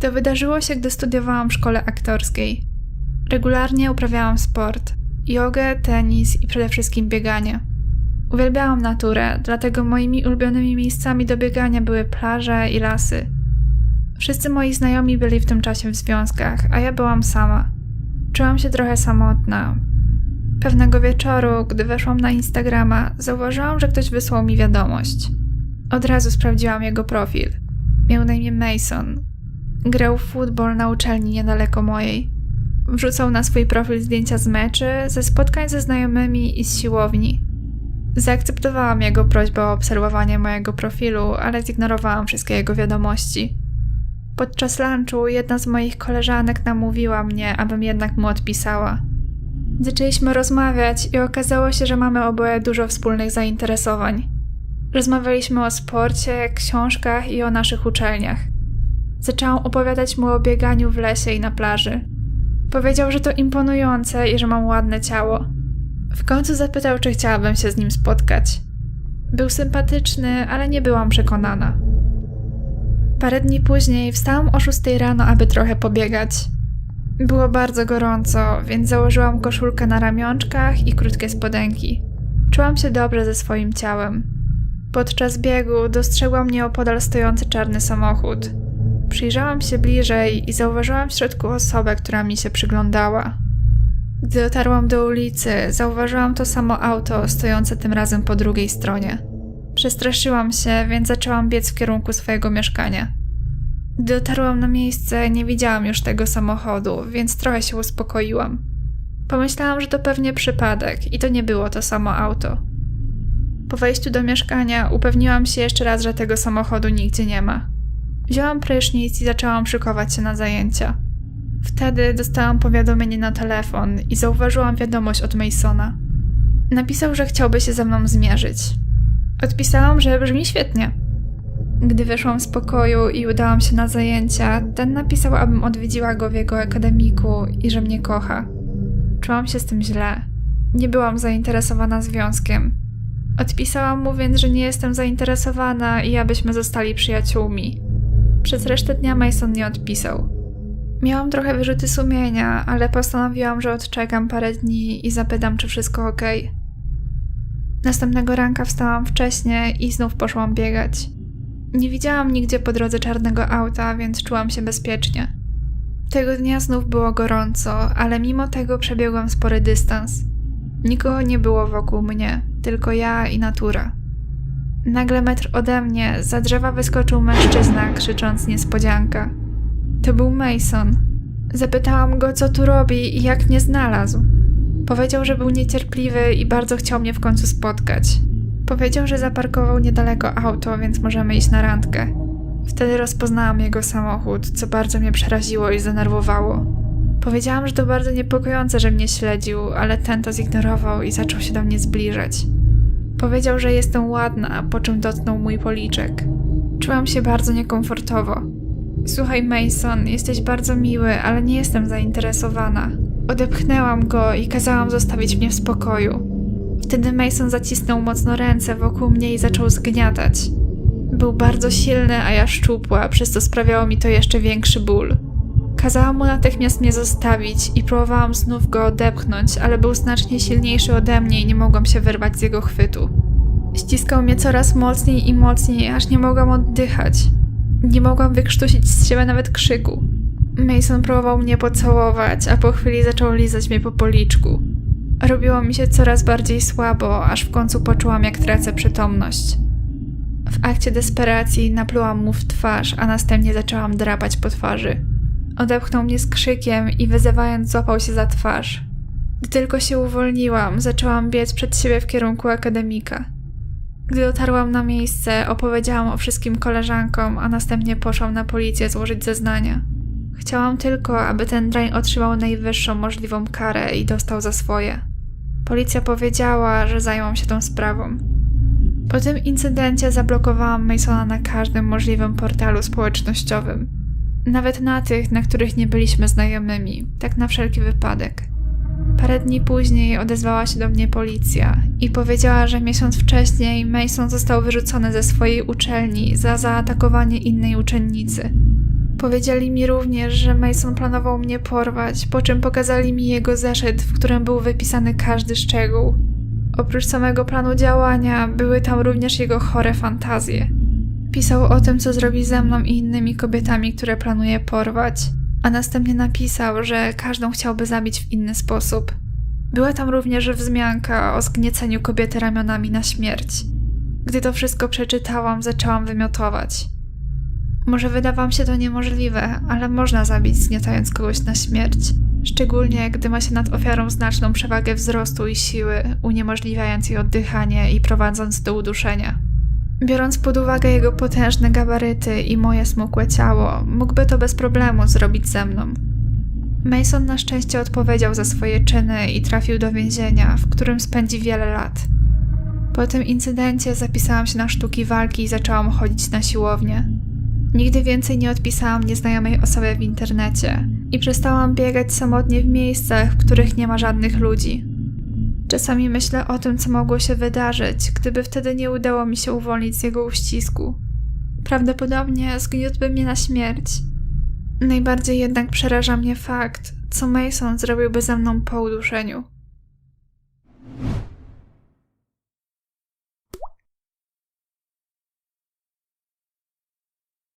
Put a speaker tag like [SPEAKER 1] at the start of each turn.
[SPEAKER 1] To wydarzyło się, gdy studiowałam w szkole aktorskiej. Regularnie uprawiałam sport: jogę, tenis i przede wszystkim bieganie. Uwielbiałam naturę, dlatego moimi ulubionymi miejscami do biegania były plaże i lasy. Wszyscy moi znajomi byli w tym czasie w związkach, a ja byłam sama. Czułam się trochę samotna. Pewnego wieczoru, gdy weszłam na Instagrama, zauważyłam, że ktoś wysłał mi wiadomość. Od razu sprawdziłam jego profil. Miał na imię Mason. Grał w futbol na uczelni niedaleko mojej. Wrzucał na swój profil zdjęcia z meczy, ze spotkań ze znajomymi i z siłowni. Zaakceptowałam jego prośbę o obserwowanie mojego profilu, ale zignorowałam wszystkie jego wiadomości. Podczas lunchu jedna z moich koleżanek namówiła mnie, abym jednak mu odpisała. Zaczęliśmy rozmawiać i okazało się, że mamy oboje dużo wspólnych zainteresowań. Rozmawialiśmy o sporcie, książkach i o naszych uczelniach. Zaczęłam opowiadać mu o bieganiu w lesie i na plaży. Powiedział, że to imponujące i że mam ładne ciało. W końcu zapytał, czy chciałabym się z nim spotkać. Był sympatyczny, ale nie byłam przekonana. Parę dni później wstałam o 6 rano, aby trochę pobiegać. Było bardzo gorąco, więc założyłam koszulkę na ramionczkach i krótkie spodenki. Czułam się dobrze ze swoim ciałem. Podczas biegu dostrzegłam nieopodal stojący czarny samochód. Przyjrzałam się bliżej i zauważyłam w środku osobę, która mi się przyglądała. Gdy dotarłam do ulicy, zauważyłam to samo auto stojące tym razem po drugiej stronie. Przestraszyłam się, więc zaczęłam biec w kierunku swojego mieszkania. Gdy dotarłam na miejsce, nie widziałam już tego samochodu, więc trochę się uspokoiłam. Pomyślałam, że to pewnie przypadek i to nie było to samo auto. Po wejściu do mieszkania upewniłam się jeszcze raz, że tego samochodu nigdzie nie ma. Wzięłam prysznic i zaczęłam szykować się na zajęcia. Wtedy dostałam powiadomienie na telefon i zauważyłam wiadomość od Masona. Napisał, że chciałby się ze mną zmierzyć. Odpisałam, że brzmi świetnie. Gdy wyszłam z pokoju i udałam się na zajęcia, ten napisał, abym odwiedziła go w jego akademiku i że mnie kocha. Czułam się z tym źle. Nie byłam zainteresowana związkiem. Odpisałam mu więc, że nie jestem zainteresowana i abyśmy zostali przyjaciółmi. Przez resztę dnia Mason nie odpisał. Miałam trochę wyrzuty sumienia, ale postanowiłam, że odczekam parę dni i zapytam, czy wszystko ok. Następnego ranka wstałam wcześnie i znów poszłam biegać. Nie widziałam nigdzie po drodze czarnego auta, więc czułam się bezpiecznie. Tego dnia znów było gorąco, ale mimo tego przebiegłam spory dystans. Nikogo nie było wokół mnie, tylko ja i natura. Nagle metr ode mnie za drzewa wyskoczył mężczyzna, krzycząc niespodzianka. To był Mason. Zapytałam go, co tu robi i jak mnie znalazł. Powiedział, że był niecierpliwy i bardzo chciał mnie w końcu spotkać. Powiedział, że zaparkował niedaleko auto, więc możemy iść na randkę. Wtedy rozpoznałam jego samochód, co bardzo mnie przeraziło i zdenerwowało. Powiedziałam, że to bardzo niepokojące, że mnie śledził, ale ten to zignorował i zaczął się do mnie zbliżać. Powiedział, że jestem ładna, po czym dotknął mój policzek. Czułam się bardzo niekomfortowo. Słuchaj, Mason, jesteś bardzo miły, ale nie jestem zainteresowana. Odepchnęłam go i kazałam zostawić mnie w spokoju. Wtedy Mason zacisnął mocno ręce wokół mnie i zaczął zgniatać. Był bardzo silny, a ja szczupła, przez co sprawiało mi to jeszcze większy ból. Kazałam mu natychmiast mnie zostawić i próbowałam znów go odepchnąć, ale był znacznie silniejszy ode mnie i nie mogłam się wyrwać z jego chwytu. Ściskał mnie coraz mocniej i mocniej, aż nie mogłam oddychać. Nie mogłam wykrztusić z siebie nawet krzyku. Mason próbował mnie pocałować, a po chwili zaczął lizać mnie po policzku. Robiło mi się coraz bardziej słabo, aż w końcu poczułam, jak tracę przytomność. W akcie desperacji naplułam mu w twarz, a następnie zaczęłam drapać po twarzy. Odepchnął mnie z krzykiem i wyzywając złapał się za twarz. Gdy tylko się uwolniłam, zaczęłam biec przed siebie w kierunku akademika. Gdy dotarłam na miejsce, opowiedziałam o wszystkim koleżankom, a następnie poszłam na policję złożyć zeznania. Chciałam tylko, aby ten drań otrzymał najwyższą możliwą karę i dostał za swoje. Policja powiedziała, że zajmą się tą sprawą. Po tym incydencie zablokowałam Masona na każdym możliwym portalu społecznościowym. Nawet na tych, na których nie byliśmy znajomymi, tak na wszelki wypadek. Parę dni później odezwała się do mnie policja i powiedziała, że miesiąc wcześniej Mason został wyrzucony ze swojej uczelni za zaatakowanie innej uczennicy. Powiedzieli mi również, że Mason planował mnie porwać, po czym pokazali mi jego zeszyt, w którym był wypisany każdy szczegół. Oprócz samego planu działania, były tam również jego chore fantazje. Pisał o tym, co zrobi ze mną i innymi kobietami, które planuje porwać, a następnie napisał, że każdą chciałby zabić w inny sposób. Była tam również wzmianka o zgnieceniu kobiety ramionami na śmierć. Gdy to wszystko przeczytałam, zaczęłam wymiotować. Może wyda wam się to niemożliwe, ale można zabić zgniatając kogoś na śmierć. Szczególnie gdy ma się nad ofiarą znaczną przewagę wzrostu i siły, uniemożliwiając jej oddychanie i prowadząc do uduszenia. Biorąc pod uwagę jego potężne gabaryty i moje smukłe ciało, mógłby to bez problemu zrobić ze mną. Mason na szczęście odpowiedział za swoje czyny i trafił do więzienia, w którym spędzi wiele lat. Po tym incydencie zapisałam się na sztuki walki i zaczęłam chodzić na siłownię. Nigdy więcej nie odpisałam nieznajomej osobie w internecie i przestałam biegać samotnie w miejscach, w których nie ma żadnych ludzi. Czasami myślę o tym, co mogło się wydarzyć, gdyby wtedy nie udało mi się uwolnić z jego uścisku. Prawdopodobnie zgniótłby mnie na śmierć. Najbardziej jednak przeraża mnie fakt, co Mason zrobiłby ze mną po uduszeniu.